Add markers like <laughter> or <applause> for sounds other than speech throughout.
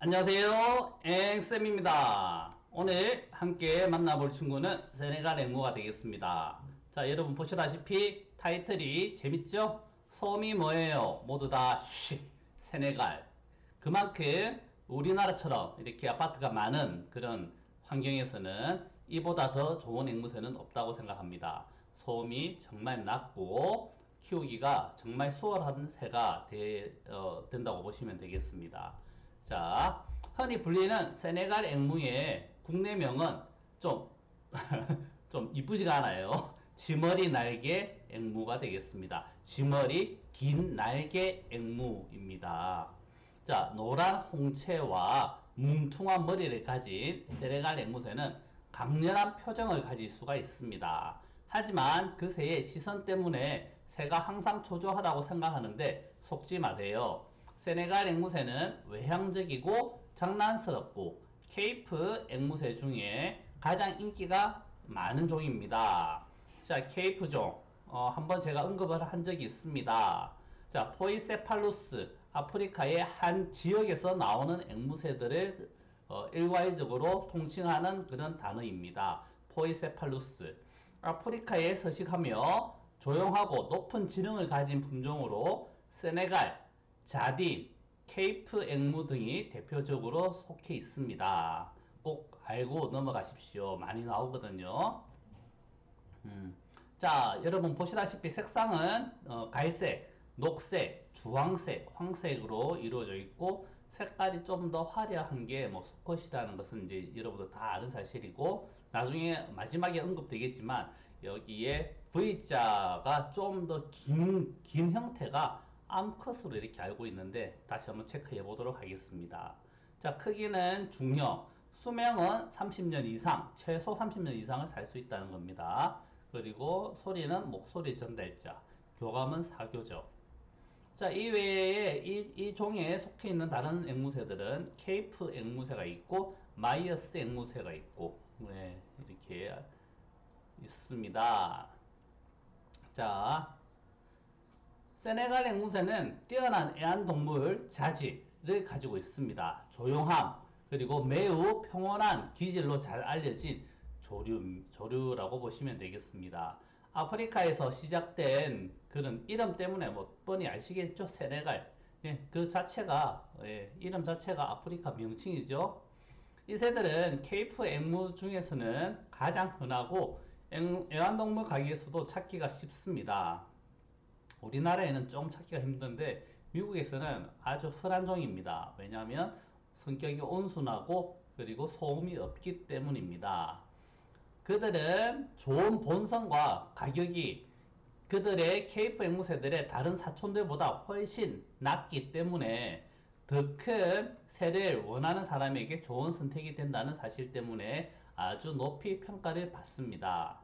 안녕하세요. 앵쌤입니다. 오늘 함께 만나볼 친구는 세네갈 앵무가 되겠습니다. 자, 여러분 보시다시피 타이틀이 재밌죠? 섬이 뭐예요? 모두 다 쉬, 세네갈. 그만큼 우리나라처럼 이렇게 아파트가 많은 그런 환경에서는 이보다 더 좋은 앵무새는 없다고 생각합니다. 소음이 정말 낮고 키우기가 정말 수월한 새가 되, 어, 된다고 보시면 되겠습니다. 자, 흔히 불리는 세네갈 앵무의 국내명은 좀, <laughs> 좀 이쁘지가 않아요. 지머리 날개 앵무가 되겠습니다. 지머리 긴 날개 앵무입니다. 자, 노란 홍채와 뭉퉁한 머리를 가진 세네갈 앵무새는 강렬한 표정을 가질 수가 있습니다. 하지만 그 새의 시선 때문에 새가 항상 초조하다고 생각하는데 속지 마세요. 세네갈 앵무새는 외향적이고 장난스럽고 케이프 앵무새 중에 가장 인기가 많은 종입니다. 자, 케이프종. 어, 한번 제가 언급을 한 적이 있습니다. 자, 포이세팔루스. 아프리카의 한 지역에서 나오는 앵무새들을 어, 일괄적으로 통칭하는 그런 단어입니다. 포이세팔루스. 아프리카에 서식하며 조용하고 높은 지능을 가진 품종으로 세네갈, 자딘, 케이프 앵무 등이 대표적으로 속해 있습니다. 꼭 알고 넘어가십시오. 많이 나오거든요. 음. 자, 여러분 보시다시피 색상은 어, 갈색, 녹색, 주황색, 황색으로 이루어져 있고 색깔이 좀 더 화려한 게뭐 수컷이라는 것은 이제 여러분들 다 아는 사실이고 나중에 마지막에 언급되겠지만 여기에 V자가 좀 더 긴 긴 형태가 암컷으로 이렇게 알고 있는데 다시 한번 체크해 보도록 하겠습니다. 자, 크기는 중형, 수명은 30년 이상, 최소 30년 이상을 살 수 있다는 겁니다. 그리고 소리는 목소리 전달자, 교감은 사교죠. 자, 이 외에 이, 이 종에 속해 있는 다른 앵무새들은 케이프 앵무새가 있고 마이어스 앵무새가 있고 네, 이렇게 있습니다. 자, 세네갈 앵무새는 뛰어난 애완동물 자질을 가지고 있습니다. 조용함, 그리고 매우 평온한 기질로 잘 알려진 조류, 조류라고 보시면 되겠습니다. 아프리카에서 시작된 그런 이름 때문에 뭐 뻔히 아시겠죠? 세네갈. 예, 그 자체가, 예, 이름 자체가 아프리카 명칭이죠. 이 새들은 케이프 앵무 중에서는 가장 흔하고 애완동물 가게에서도 찾기가 쉽습니다. 우리나라에는 좀 찾기가 힘든데 미국에서는 아주 흔한 종입니다. 왜냐하면 성격이 온순하고 그리고 소음이 없기 때문입니다. 그들은 좋은 본성과 가격이 그들의 케이프 앵무새들의 다른 사촌들보다 훨씬 낮기 때문에 더큰 새를 원하는 사람에게 좋은 선택이 된다는 사실 때문에 아주 높이 평가를 받습니다.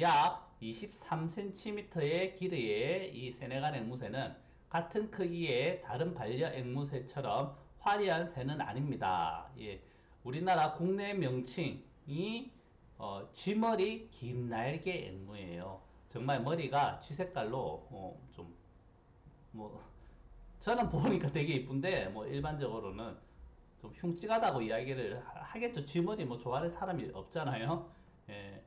약 23cm의 길이의 이 세네갈 앵무새는 같은 크기의 다른 반려 앵무새처럼 화려한 새는 아닙니다. 예, 우리나라 국내 명칭이 어, 쥐머리 긴 날개 앵무예요. 정말 머리가 쥐색깔로 어, 좀뭐 저는 보니까 되게 이쁜데 뭐 일반적으로는 좀 흉측하다고 이야기를 하겠죠. 쥐머리 뭐 좋아하는 사람이 없잖아요. 예.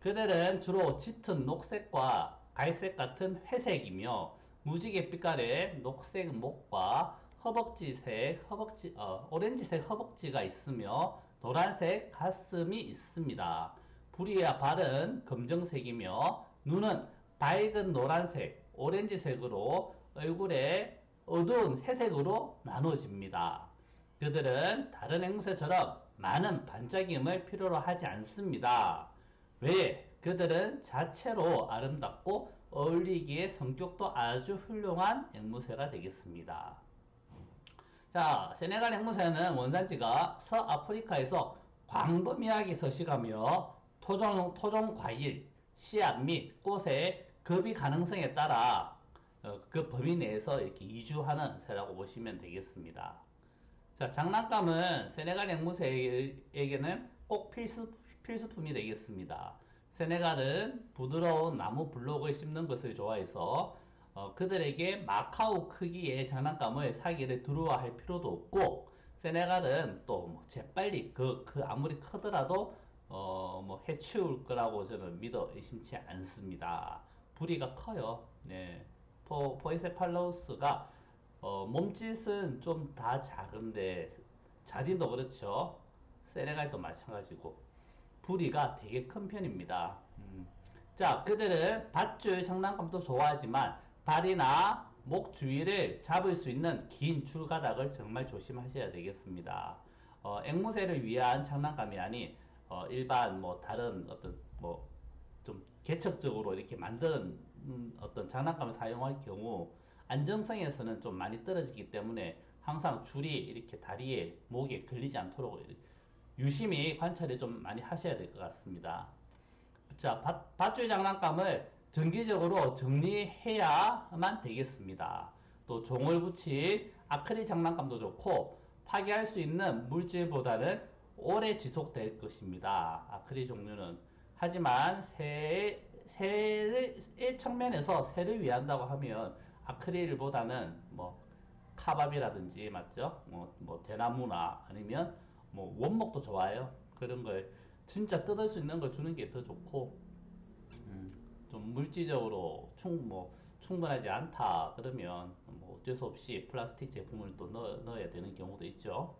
그들은 주로 짙은 녹색과 갈색 같은 회색이며 무지개 빛깔의 녹색 목과 허벅지색, 허벅지, 어, 오렌지색 허벅지가 있으며 노란색 가슴이 있습니다. 부리와 발은 검정색이며 눈은 밝은 노란색, 오렌지색으로 얼굴에 어두운 회색으로 나눠집니다. 그들은 다른 앵무새처럼 많은 반짝임을 필요로 하지 않습니다. 왜? 그들은 자체로 아름답고 어울리기에 성격도 아주 훌륭한 앵무새가 되겠습니다. 자, 세네갈 앵무새는 원산지가 서아프리카에서 광범위하게 서식하며 토종, 토종 과일, 씨앗 및 꽃의 급이 가능성에 따라 어, 그 범위 내에서 이렇게 이주하는 새라고 보시면 되겠습니다. 자, 장난감은 세네갈 앵무새에게는 꼭 필수, 필수품이 되겠습니다. 세네갈은 부드러운 나무 블록을 씹는 것을 좋아해서 어, 그들에게 마카오 크기의 장난감을 사기를 두려워할 필요도 없고 세네갈은 또 뭐 재빨리 그, 그 아무리 크더라도 어, 뭐 해치울 거라고 저는 믿어 의심치 않습니다. 부리가 커요. 네. 포, 포이세팔로우스가 어, 몸짓은 좀 다 작은데 자딘도 그렇죠. 세네갈도 마찬가지고 부리가 되게 큰 편입니다. 음. 자, 그들은 밧줄 장난감도 좋아하지만 발이나 목 주위를 잡을 수 있는 긴 줄가닥을 정말 조심하셔야 되겠습니다. 어, 앵무새를 위한 장난감이 아닌 어, 일반 뭐 다른 어떤 뭐 좀 개척적으로 이렇게 만드는 음, 어떤 장난감을 사용할 경우 안정성에서는 좀 많이 떨어지기 때문에 항상 줄이 이렇게 다리에 목에 걸리지 않도록 유심히 관찰을 좀 많이 하셔야 될 것 같습니다. 자, 밧, 밧줄 장난감을 정기적으로 정리해야만 되겠습니다. 또 종을 붙인 아크릴 장난감도 좋고 파괴할 수 있는 물질보다는 오래 지속될 것입니다. 아크릴 종류는 하지만 새, 새를 의 측면에서 새를 위한다고 하면 아크릴보다는 뭐 카밥이라든지 맞죠? 뭐, 뭐 대나무나 아니면 뭐 원목도 좋아요. 그런 걸 진짜 뜯을 수 있는 걸 주는 게 더 좋고 음, 좀 물질적으로 충, 뭐, 충분하지 않다 그러면 뭐 어쩔 수 없이 플라스틱 제품을 또 넣어, 넣어야 되는 경우도 있죠.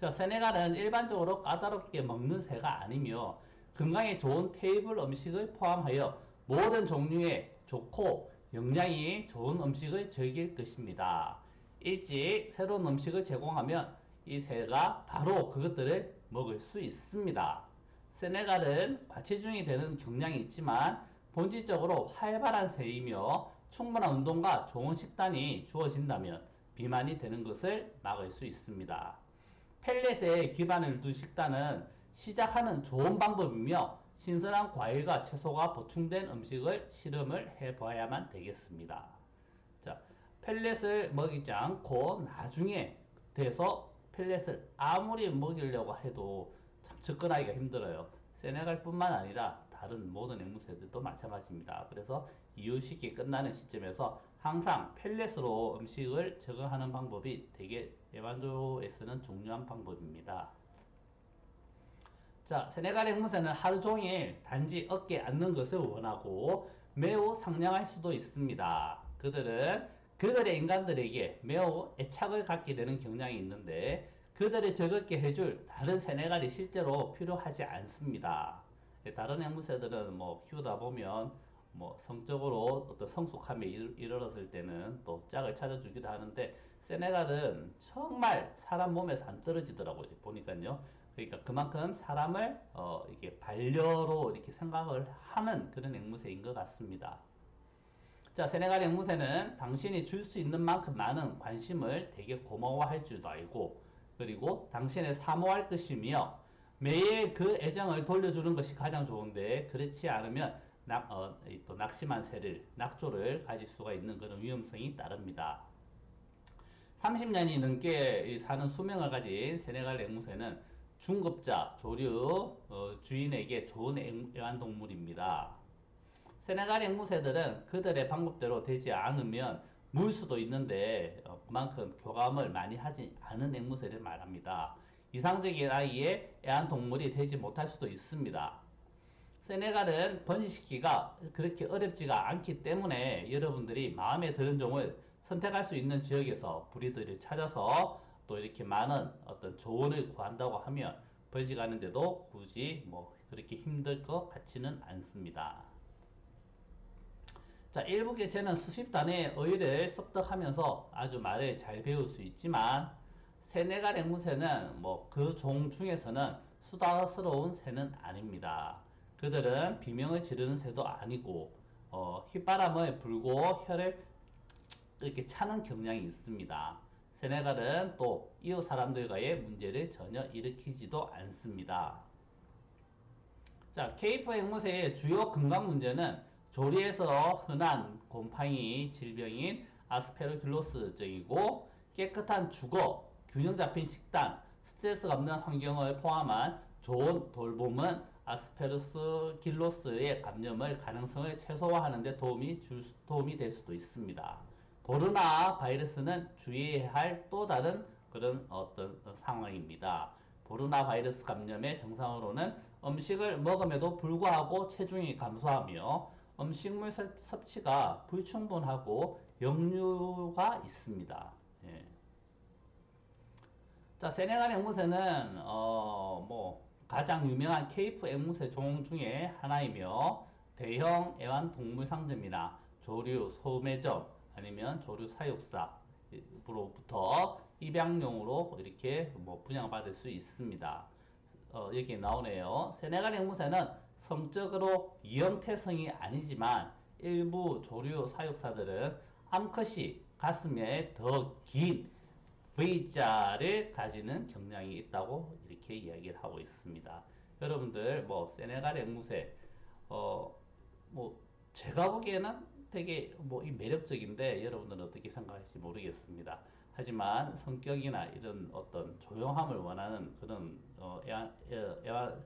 자, 세네갈은 일반적으로 까다롭게 먹는 새가 아니며 건강에 좋은 테이블 음식을 포함하여 모든 종류의 좋고 영양이 좋은 음식을 즐길 것입니다. 일찍 새로운 음식을 제공하면 이 새가 바로 그것들을 먹을 수 있습니다. 세네갈은 과체중이 되는 경향이 있지만 본질적으로 활발한 새이며 충분한 운동과 좋은 식단이 주어진다면 비만이 되는 것을 막을 수 있습니다. 펠렛에 기반을 둔 식단은 시작하는 좋은 방법이며 신선한 과일과 채소가 보충된 음식을 실험을 해봐야만 되겠습니다. 자, 펠렛을 먹이지 않고 나중에 돼서 펠렛을 아무리 먹이려고 해도 참 접근하기가 힘들어요. 세네갈 뿐만 아니라 다른 모든 앵무새들도 마찬가지입니다. 그래서 이유식이 끝나는 시점에서 항상 펠렛으로 음식을 적응하는 방법이 되게 애완조에서는 중요한 방법입니다. 자, 세네갈 앵무새는 하루 종일 단지 어깨에 앉는 것을 원하고 매우 상냥할 수도 있습니다. 그들은 그들의 인간들에게 매우 애착을 갖게 되는 경향이 있는데 그들을 즐겁게 해줄 다른 세네갈이 실제로 필요하지 않습니다. 다른 앵무새들은 뭐 키우다 보면 뭐 성적으로 어떤 성숙함에 이르렀을 때는 또 짝을 찾아주기도 하는데 세네갈은 정말 사람 몸에서 안 떨어지더라고요. 보니까요. 그러니까 그만큼 사람을 어 이게 반려로 이렇게 생각을 하는 그런 앵무새인 것 같습니다. 자, 세네갈 앵무새는 당신이 줄 수 있는 만큼 많은 관심을 되게 고마워할 줄도 알고 그리고 당신을 사모할 것이며 매일 그 애정을 돌려주는 것이 가장 좋은데 그렇지 않으면 낙, 어, 또 낙심한 새를 낙조를 가질 수가 있는 그런 위험성이 따릅니다. 30년이 넘게 사는 수명을 가진 세네갈 앵무새는 중급자, 조류, 어, 주인에게 좋은 애완동물입니다. 세네갈 앵무새들은 그들의 방법대로 되지 않으면 물 수도 있는데 어, 그만큼 교감을 많이 하지 않은 앵무새를 말합니다. 이상적인 아이의 애완동물이 되지 못할 수도 있습니다. 세네갈은 번식시키기가 그렇게 어렵지가 않기 때문에 여러분들이 마음에 드는 종을 선택할 수 있는 지역에서 브리드를 찾아서 또 이렇게 많은 어떤 조언을 구한다고 하면 번식하는데도 굳이 뭐 그렇게 힘들 것 같지는 않습니다. 자, 일부 개체는 수십 단의 어휘를 습득하면서 아주 말을 잘 배울 수 있지만 세네갈 앵무새는 뭐 그 종 중에서는 수다스러운 새는 아닙니다. 그들은 비명을 지르는 새도 아니고 어, 휘바람을 불고 혀를 이렇게 차는 경향이 있습니다. 세네갈은 또 이웃 사람들과의 문제를 전혀 일으키지도 않습니다. 자, 케이프 앵무새의 주요 건강 문제는 조리에서 흔한 곰팡이 질병인 아스페르길로스증이고 깨끗한 주거, 균형 잡힌 식단, 스트레스가 없는 환경을 포함한 좋은 돌봄은 아스페르스길로스의 감염을 가능성을 최소화하는 데 도움이 줄, 도움이 될 수도 있습니다. 보르나 바이러스는 주의해야 할 또 다른 그런 어떤 상황입니다. 보르나 바이러스 감염의 증상으로는 음식을 먹음에도 불구하고 체중이 감소하며 음식물 섭- 섭취가 불충분하고 역류가 있습니다. 예. 자, 세네갈 앵무새는 어, 뭐 가장 유명한 케이프 앵무새 종 중에 하나이며 대형 애완동물 상점이나 조류 소매점 아니면 조류 사육사 로부터 입양용으로 이렇게 뭐 분양받을 수 있습니다. 어, 여기 나오네요. 세네갈 앵무새는 성적으로 유형태성이 아니지만 일부 조류 사육사들은 암컷이 가슴에 더 긴 V자를 가지는 경향이 있다고 이렇게 이야기를 하고 있습니다. 여러분들 뭐 세네갈 앵무새 어 뭐 제가 보기에는 되게 뭐 이 매력적인데 여러분들은 어떻게 생각할지 모르겠습니다. 하지만 성격이나 이런 어떤 조용함을 원하는 그런 어, 애완, 애, 애완,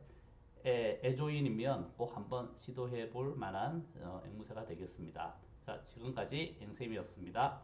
애, 애조인이면 꼭 한번 시도해 볼 만한 어, 앵무새가 되겠습니다. 자, 지금까지 앵쌤이었습니다.